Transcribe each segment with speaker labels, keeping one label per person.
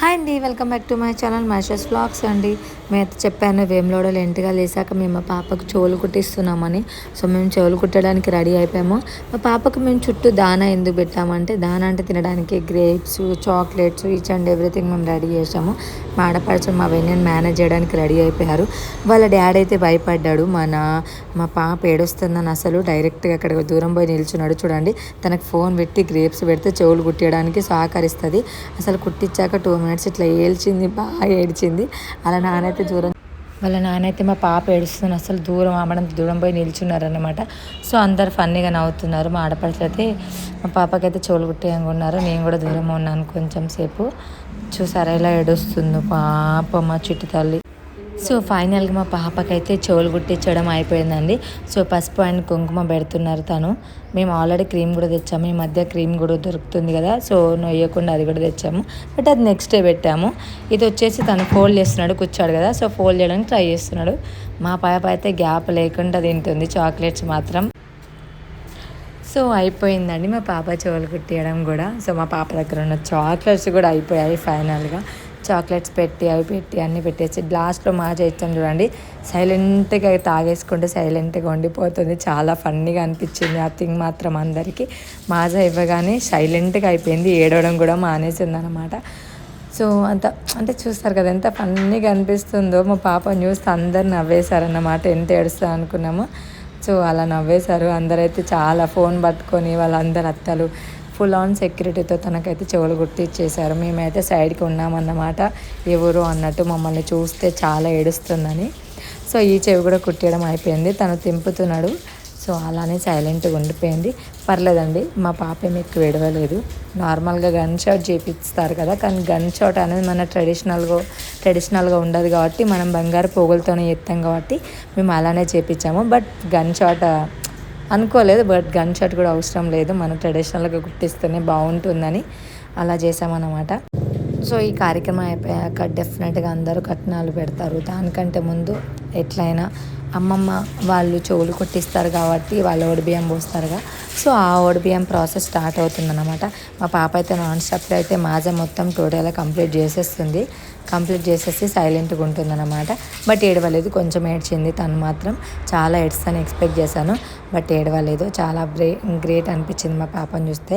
Speaker 1: Hi అండి welcome back to my channel mashes blogs అండి. అయితే చెప్పాను వేములోడలు ఇంటిగా లేసాక మేము మా పాపకు చెవులు కుట్టిస్తున్నామని. సో మేము చెవులు కుట్టడానికి రెడీ అయిపోయాము. మా పాపకు మేము చుట్టూ దానా ఎందుకు పెట్టామంటే దానా అంటే తినడానికి grapes chocolates each and everything మేము రెడీ చేసాము. మా ఆడపడుచు మా వెన్నెన్ మేనేజ్ చేయడానికి రెడీ అయిపోయారు. వాళ్ళ డాడీ అయితే భయపడ్డాడు. మన మా పాప ఏడొస్తుందని అసలు డైరెక్ట్గా అక్కడ దూరం పోయి నిల్చున్నాడు. చూడండి తనకు ఫోన్ పెట్టి గ్రేప్స్ పెడితే చెవులు కుట్టడానికి సహకరిస్తుంది. అసలు కుట్టించాక టూ మినిట్స్ ఇట్లా ఏడ్చింది బాగా ఏడ్చింది. అలా నానైతే దూరం వాళ్ళ నానైతే మా పాప ఏడుస్తుంది. అసలు దూరం ఆమడం దూరం పోయి నిల్చున్నారనమాట సో అందరు ఫన్నీగా నవ్వుతున్నారు. మా ఆడపడుచు అయితే మా పాపకైతే చెవులు ఉన్నారు. నేను కూడా దూరం ఉన్నాను కొంచెం సేపు. చూసారా ఇలా ఏడుస్తుంది పాప మా చిట్టి తల్లి. సో ఫైనల్గా మా పాపకైతే చెవులు కుట్టించడం అయిపోయిందండి. సో పసుపు అండ్ కుంకుమ పెడుతున్నారు తను. మేము ఆల్రెడీ క్రీమ్ కూడా తెచ్చాము. ఈ మధ్య క్రీమ్ కూడా దొరుకుతుంది కదా సో నొయ్యకుండా అది కూడా తెచ్చాము. బట్ అది నెక్స్ట్ డే పెట్టాము. ఇది వచ్చేసి తను ఫోల్డ్ చేస్తున్నాడు కూర్చాడు కదా సో ఫోల్డ్ చేయడానికి ట్రై చేస్తున్నాడు. మా పాప అయితే గ్యాప్ లేకుండా తింటుంది చాక్లెట్స్ మాత్రం. సో అయిపోయిందండి మా పాప చెవులు కుట్టియడం కూడా. సో మా పాప దగ్గర ఉన్న చాక్లెట్స్ కూడా అయిపోయాయి ఫైనల్గా. చాక్లెట్స్ పెట్టి అవి పెట్టి అన్నీ పెట్టేసి లాస్ట్లో మాజా చేస్తాం చూడండి సైలెంట్గా తాగేసుకుంటే సైలెంట్గా ఉండిపోతుంది. చాలా ఫన్నీగా అనిపించింది ఆ థింగ్ మాత్రం అందరికీ. మాజా ఇవ్వగానే సైలెంట్గా అయిపోయింది. ఏడవడం కూడా మానేసింది అనమాట సో అంత అంటే చూస్తారు కదా ఎంత ఫన్నీగా అనిపిస్తుందో. మా పాప చూస్తే అందరు నవ్వేశారన్నమాట. ఎంత ఏడుస్తా అనుకున్నాము. సో అలా నవ్వేశారు. అందరైతే చాలా ఫోన్ పట్టుకొని వాళ్ళందరు అత్తలు ఫుల్ ఆన్ సెక్యూరిటీతో తనకైతే చెవులు గుర్తిచ్చేశారు మేమైతే సైడ్కి ఉన్నామన్నమాట. ఎవరు అన్నట్టు మమ్మల్ని చూస్తే చాలా ఏడుస్తుందని. సో ఈ చెవి కూడా కుట్టేయడం అయిపోయింది. తను తింపుతున్నాడు. సో అలానే సైలెంట్గా ఉండిపోయింది. పర్లేదండి మా పాప ఏమి ఎక్కువ విడవలేదు. నార్మల్గా గన్ షాట్ చేపిస్తారు కదా కానీ గన్ షాట్ అనేది మన ట్రెడిషనల్గా ట్రెడిషనల్గా ఉండదు కాబట్టి మనం బంగారు పోగులతోనే ఎత్తాం కాబట్టి మేము అలానే చేపించాము బట్ గన్ షాట్ అనుకోలేదు బట్ గన్ షాట్ కూడా అవసరం లేదు. మనం ట్రెడిషనల్గా గుర్తిస్తేనే బాగుంటుందని అలా చేసామన్నమాట సో ఈ కార్యక్రమం అయిపోయాక డెఫినెట్గా అందరూ కట్నాలు పెడతారు. దానికంటే ముందు ఎట్లయినా అమ్మమ్మ వాళ్ళు చెవులు కొట్టిస్తారు కాబట్టి వాళ్ళు బియ్యం పోస్తారుగా. సో ఆ బియ్యం ప్రాసెస్ స్టార్ట్ అవుతుందన్నమాట. మా పాప అయితే నాన్ స్టాప్లో అయితే మాజా మొత్తం టోటల్గా కంప్లీట్ చేసేస్తుంది. కంప్లీట్ చేసేసి సైలెంట్గా ఉంటుందన్నమాట. బట్ ఏడవలేదు కొంచెం ఏడ్చింది. తను మాత్రం చాలా ఏడ్స్తాను ఎక్స్పెక్ట్ చేశాను. బట్ ఏడవలేదు. చాలా బ్రే గ్రేట్ అనిపించింది మా పాపను చూస్తే.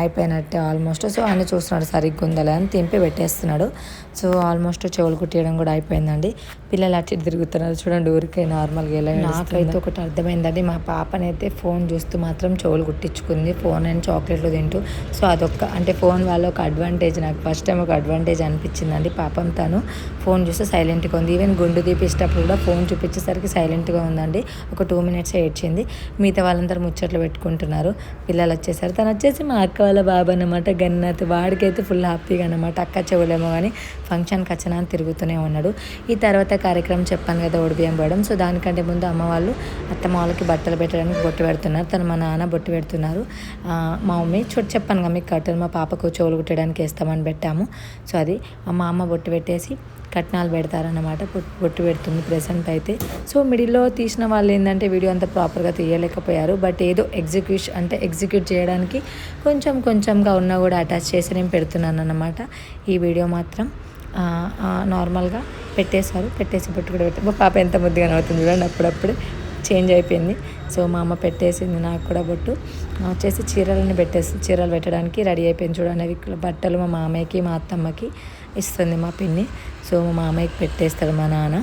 Speaker 1: అయిపోయినట్టే ఆల్మోస్ట్ సో అన్ని చూస్తున్నాడు సరిగ్గా ఉందలే అని తింపి పెట్టేస్తున్నాడు. సో ఆల్మోస్ట్ చెవులు కుట్టేయడం కూడా అయిపోయిందండి. పిల్లలు అట్టి తిరుగుతున్నారు. చూడండి ఊరికే నార్మల్గా ఎలా నాకైతే ఒకటి అర్థమైందండి. మా పాపనైతే ఫోన్ చూస్తూ మాత్రం చెవులు కుట్టించుకుంది ఫోన్ అండ్ చాక్లెట్లు తింటూ. సో అదొక అంటే ఫోన్ వాళ్ళ ఒక అడ్వాంటేజ్ నాకు. ఫస్ట్ టైం ఒక అడ్వాంటేజ్ అనిపించిందండి. పాపం తను ఫోన్ చూస్తే సైలెంట్గా ఉంది. ఈవెన్ గుండు తీపిచ్చేటప్పుడు కూడా ఫోన్ చూపించేసరికి సైలెంట్గా ఉందండి. ఒక టూ మినిట్స్ ఏడ్చింది. మిగతా వాళ్ళందరూ ముచ్చట్లు పెట్టుకుంటున్నారు. పిల్లలు వచ్చేసారు తను వచ్చేసి మా అక్క వాళ్ళ బాబు అనమాట గన్నత్ వాడికైతే ఫుల్ హ్యాపీగా అనమాట అక్క చెవులేమో కానీ ఫంక్షన్కి వచ్చినా తిరుగుతూనే ఉన్నాడు. ఈ తర్వాత కార్యక్రమం చెప్పాను కదా బియ్యం పోవడం. సో దానికంటే ముందు అమ్మ వాళ్ళు అత్తమ్మ వాళ్ళకి బట్టలు పెట్టడానికి బొట్టు పెడుతున్నారు. తను మా నాన్న బొట్టు పెడుతున్నారు. మా మమ్మీ చోటు చెప్పాను కదా మీకు కట్టెలు మా పాపకు చెవులు కుట్టడానికి వేస్తామని పెట్టాము. సో అది మా అమ్మ బొట్టు పెట్టేసి కట్నాలు పెడతారన్నమాట. బొట్టు పెడుతుంది ప్రెసెంట్ అయితే. సో మిడిల్లో తీసిన వాళ్ళు ఏంటంటే వీడియో అంత ప్రాపర్గా తీయలేకపోయారు. బట్ ఏదో ఎగ్జిక్యూషన్ అంటే ఎగ్జిక్యూట్ చేయడానికి కొంచెం కొంచెంగా ఉన్నా కూడా అటాచ్ చేసి నేను పెడుతున్నాను అన్నమాట ఈ వీడియో మాత్రం నార్మల్గా పెట్టేశారు. పెట్టేసి బొట్టు కూడా మా పాప ఎంత ముద్దుగా నవ్వుతుంది చూడండి అప్పుడప్పుడు. చేంజ్ అయిపోయింది. సో మా అమ్మ పెట్టేసింది నాకు కూడా బొట్టు. వచ్చేసి చీరలని పెట్టేసి చీరలు పెట్టడానికి రెడీ అయిపోయింది చూడండి అవి బట్టలు మా మామయ్యకి మా అత్తమ్మకి ఇస్తుంది మా పిన్ని. సో మా మామయ్యకి పెట్టేస్తాడు మా నాన్న.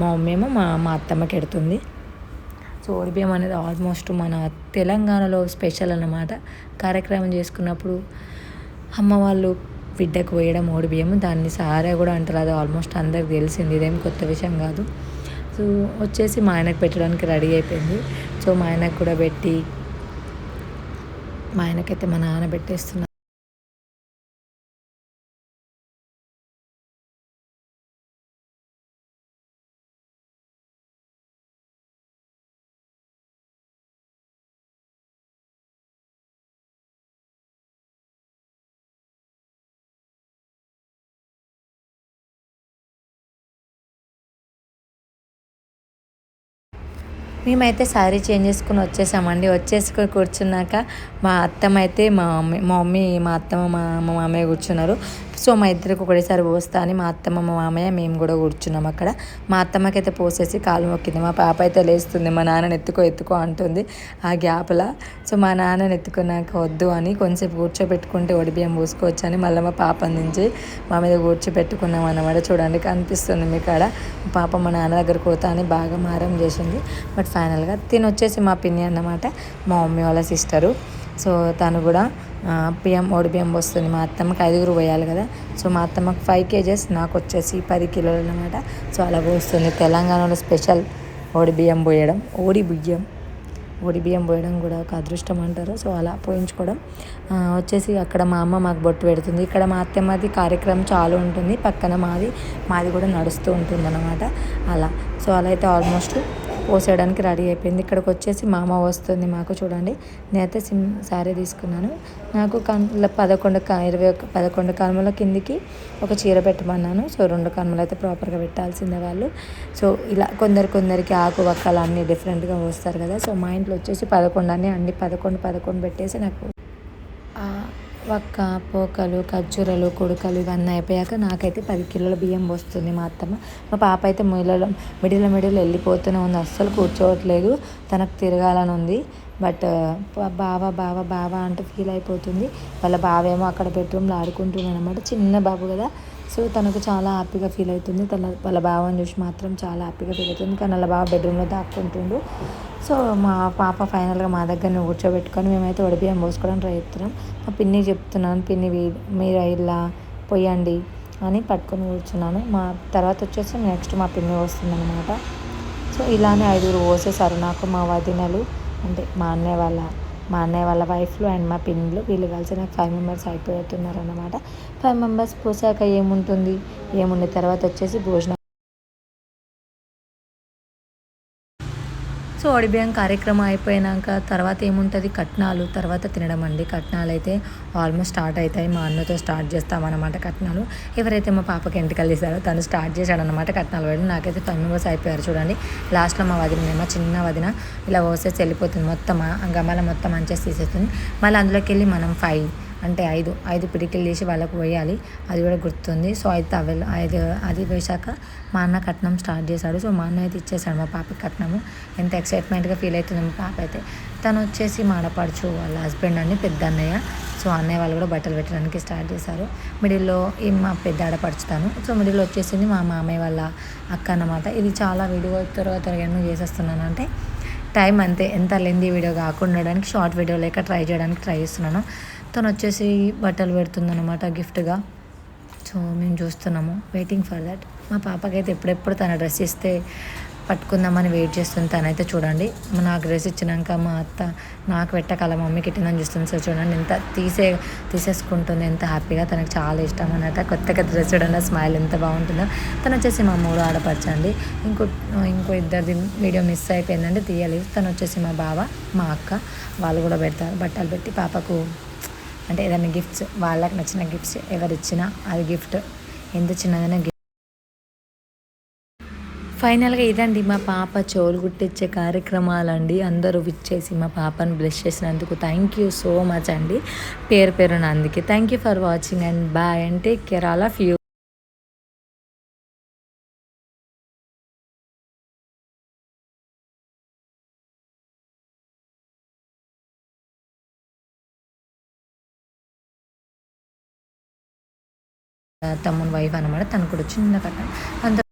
Speaker 1: మా మమ్మీ ఏమో మా మా అత్తమ్మకి ఎడుతుంది సో ఓడిబియ్యం అనేది ఆల్మోస్ట్ మన తెలంగాణలో స్పెషల్ అన్నమాట. కార్యక్రమం చేసుకున్నప్పుడు అమ్మ వాళ్ళు బిడ్డకు వేయడం ఓడిబియ్యం దాన్ని సారా కూడా అంటారు. అది ఆల్మోస్ట్ అందరికి తెలిసింది. ఇదేం కొత్త విషయం కాదు. సో వచ్చేసి మా ఆయనకు పెట్టడానికి రెడీ అయిపోయింది. సో మా ఆయనకు కూడా పెట్టి మా ఆయనకైతే మా నాన్న పెట్టేస్తున్నారు మేమైతే శారీ చేంజ్ చేసుకుని వచ్చేసామండి. వచ్చేసుకొని కూర్చున్నాక మా అత్తమ్మ అయితే మా మమ్మీ మా మమ్మీ మా అత్తమ్మ మా మా మామయ్య కూర్చున్నారు. సో మా ఇద్దరికి ఒకటేసారి పోస్తా అని మా అత్తమ్మ మా మామయ్య మేము కూడా కూర్చున్నాం అక్కడ. మా అత్తమ్మకైతే పోసేసి కాలు మొక్కింది మా పాప అయితే లేస్తుంది. మా నాన్నని ఎత్తుకో ఎత్తుకో అంటుంది ఆ గ్యాప్లా. సో మా నాన్నని ఎత్తుకున్నాక వద్దు అని కొంచెంసేపు కూర్చోబెట్టుకుంటే ఒడిబియ్యం పోసుకోవచ్చు అని మళ్ళీ మా పాప నుంచి మా మీద కూర్చోబెట్టుకున్నాం అన్నమాట. చూడండి కనిపిస్తుంది మీ కాడ. పాప మా నాన్న దగ్గర పోతా అని బాగా మారం చేసింది. బట్ ఫైనల్గా తిని వచ్చేసి మా పిన్ని అన్నమాట. మా మమ్మీ వాళ్ళ సిస్టరు. సో తను కూడా బియ్యం ఓడి బియ్యం వస్తుంది మా అత్తమ్మకి ఐదుగురు పోయాలి కదా. సో మా అత్తమ్మకి ఫైవ్ కేజెస్ నాకు వచ్చేసి పది కిలోలు అనమాట సో అలా పోస్తుంది. తెలంగాణలో స్పెషల్ ఓడి బియ్యం పోయడం ఓడి బియ్యం ఓడి బియ్యం పోయడం కూడా ఒక అదృష్టం అంటారు. సో అలా పోయించుకోవడం. వచ్చేసి అక్కడ మా అమ్మ మాకు బొట్టు పెడుతుంది. ఇక్కడ మా అత్తమ్మది కార్యక్రమం చాలు ఉంటుంది. పక్కన మాది మాది కూడా నడుస్తూ ఉంటుంది అనమాట అలా. సో అలా అయితే ఆల్మోస్ట్ పోసేయడానికి రెడీ అయిపోయింది. ఇక్కడికి వచ్చేసి మామ వస్తుంది మాకు చూడండి. నేనైతే సిమ్ శారీ తీసుకున్నాను. నాకు కన్నుల పదకొండు ఇరవై ఒక పదకొండు కనుమల కిందికి ఒక చీర పెట్టమన్నాను. సో రెండు కనుమలు అయితే ప్రాపర్గా పెట్టాల్సిందే వాళ్ళు. సో ఇలా కొందరు కొందరికి ఆకు వక్కలు అన్నీ డిఫరెంట్గా వస్తారు కదా. సో మా ఇంట్లో వచ్చేసి పదకొండు అన్నీ అన్ని పదకొండు పదకొండు పెట్టేసి నాకు వక్క పోకలు ఖర్జూరలు కొడుకలు ఇవన్నీ అయిపోయాక నాకైతే పది కిలోల బియ్యం వస్తుంది మా అత్తమ్మ. మా పాప అయితే మిడిలో మిడిలో మిడిలో వెళ్ళిపోతూనే ఉంది. అస్సలు కూర్చోవట్లేదు. తనకు తిరగాలని ఉంది. బట్ బావ బావ బావ అంటూ ఫీల్ అయిపోతుంది. వాళ్ళ బావేమో అక్కడ బెడ్రూమ్లో ఆడుకుంటున్నాను అనమాట చిన్న బాబు కదా. సో తనకు చాలా హ్యాపీగా ఫీల్ అవుతుంది. తన వాళ్ళ బావని చూసి మాత్రం చాలా హ్యాపీగా ఫీల్ అవుతుంది. కానీ వాళ్ళ బావ బెడ్రూమ్లో దాక్కుంటుండు. సో మా పాప ఫైనల్గా మా దగ్గరనే కూర్చోబెట్టుకొని మేమైతే వడిబియ్యం పోసుకోవడం ట్రై చేస్తున్నాం మా పిన్ని చెప్తున్నాను పిన్ని మీరు ఇలా పోయండి అని పట్టుకొని కూర్చున్నాను. మా తర్వాత వచ్చేసి నెక్స్ట్ మా పిన్ని వస్తుందన్నమాట. సో ఇలానే ఐదుగురు పోసేసారు నాకు మా వదినలు అంటే మా అన్నయ్య వాళ్ళ మా అన్నయ్య వాళ్ళ వైఫ్లు అండ్ మా పిన్లు వీళ్ళు కలిసి నాకు ఫైవ్ మెంబర్స్ అయిపోతున్నారు అనమాట ఫైవ్ మెంబర్స్ పోసాక ఏముంటుంది? ఏముండే తర్వాత వచ్చేసి భోజనం. సో ఒడిబియ్యం కార్యక్రమం అయిపోయినాక తర్వాత ఏముంటుంది? కట్నాలు. తర్వాత తినడం అండి. కట్నాలు అయితే ఆల్మోస్ట్ స్టార్ట్ అవుతాయి మా అన్నతో స్టార్ట్ చేస్తామన్నమాట కట్నాలు. ఎవరైతే మా పాపకి ఎంటికలు తీసారో తను స్టార్ట్ చేశాడనమాట కట్నాలు వేయడం. నాకైతే తొమ్మిది మెంబర్స్ అయిపోయారు చూడండి. లాస్ట్లో మా వదిన మా చిన్న వదిన ఇలా పోసేసి వెళ్ళిపోతుంది. మొత్తం గమల మొత్తం మంచిగా తీసేస్తుంది. మళ్ళీ అందులోకి వెళ్ళి మనం ఫైవ్ అంటే ఐదు ఐదు పిడికిలు తీసి వాళ్ళకు పోయాలి. అది కూడా గుర్తుంది. సో అయితే అవి ఐదు అది వేశాక మా అన్న కట్నం స్టార్ట్ చేశాడు. సో మా అన్న అయితే ఇచ్చేసాడు మా పాపకి కట్నము. ఎంత ఎక్సైట్మెంట్గా ఫీల్ అవుతుంది మా పాప అయితే. తను వచ్చేసి మాడపడుచు వాళ్ళ హస్బెండ్ అని పెద్ద అన్నయ్య. సో అన్నయ్య వాళ్ళు కూడా బట్టలు పెట్టడానికి స్టార్ట్ చేశారు. మిడిల్లో మా పెద్ద ఆడపడుచుతాను సో మిడిల్లో వచ్చేసింది మా మామయ్య వాళ్ళ అక్క అన్నమాట. ఇది చాలా వీడియో త్వరగా త్వరగా ఎన్నో చేసేస్తున్నాను. అంటే టైం అంతే. ఎంత లెందీ వీడియో కాకుండా షార్ట్ వీడియో లేక ట్రై చేయడానికి ట్రై చేస్తున్నాను. తను వచ్చేసి బట్టలు పెడుతుందనమాట గిఫ్ట్గా. సో మేము చూస్తున్నాము వెయిటింగ్ ఫర్ దట్ మా పాపకైతే ఎప్పుడెప్పుడు తన డ్రెస్ ఇస్తే పట్టుకుందామని వెయిట్ చేస్తుంది తనైతే చూడండి. నాకు డ్రెస్ ఇచ్చినాక మా అత్త నాకు పెట్టకాల మమ్మీకి ఇట్టిందని చూస్తుంది. సో చూడండి ఎంత తీసే తీసేసుకుంటుంది ఎంత హ్యాపీగా. తనకు చాలా ఇష్టం అన్నట్టు కొత్తగా డ్రెస్ చూడండి స్మైల్ ఎంత బాగుంటుందో. తను వచ్చేసి మా మూడు ఆడపరచండి ఇంకో ఇంకో ఇద్దరిది వీడియో మిస్ అయిపోయిందంటే తీయలేదు. తను వచ్చేసి మా బావ మా అక్క వాళ్ళు కూడా పెడతారు బట్టలు పెట్టి పాపకు అంటే ఏదైనా గిఫ్ట్స్ వాళ్ళకి నచ్చిన గిఫ్ట్స్ ఎవరు ఇచ్చినా అది గిఫ్ట్ ఎంత చిన్నదైనా గిఫ్ట్ ఫైనల్గా ఇదండి మా పాప చెవులు కుట్టించే కార్యక్రమాలండి. అందరూ విచ్చేసి మా పాపను బ్లెస్ చేసినందుకు థ్యాంక్ యూ సో మచ్ అండి. పేరు పేరున అందుకే. Thank you for watching and bye and take care all of you తమ్ముని వైఫ్ అనమాట తను కూడా చిన్న కట్ట అంత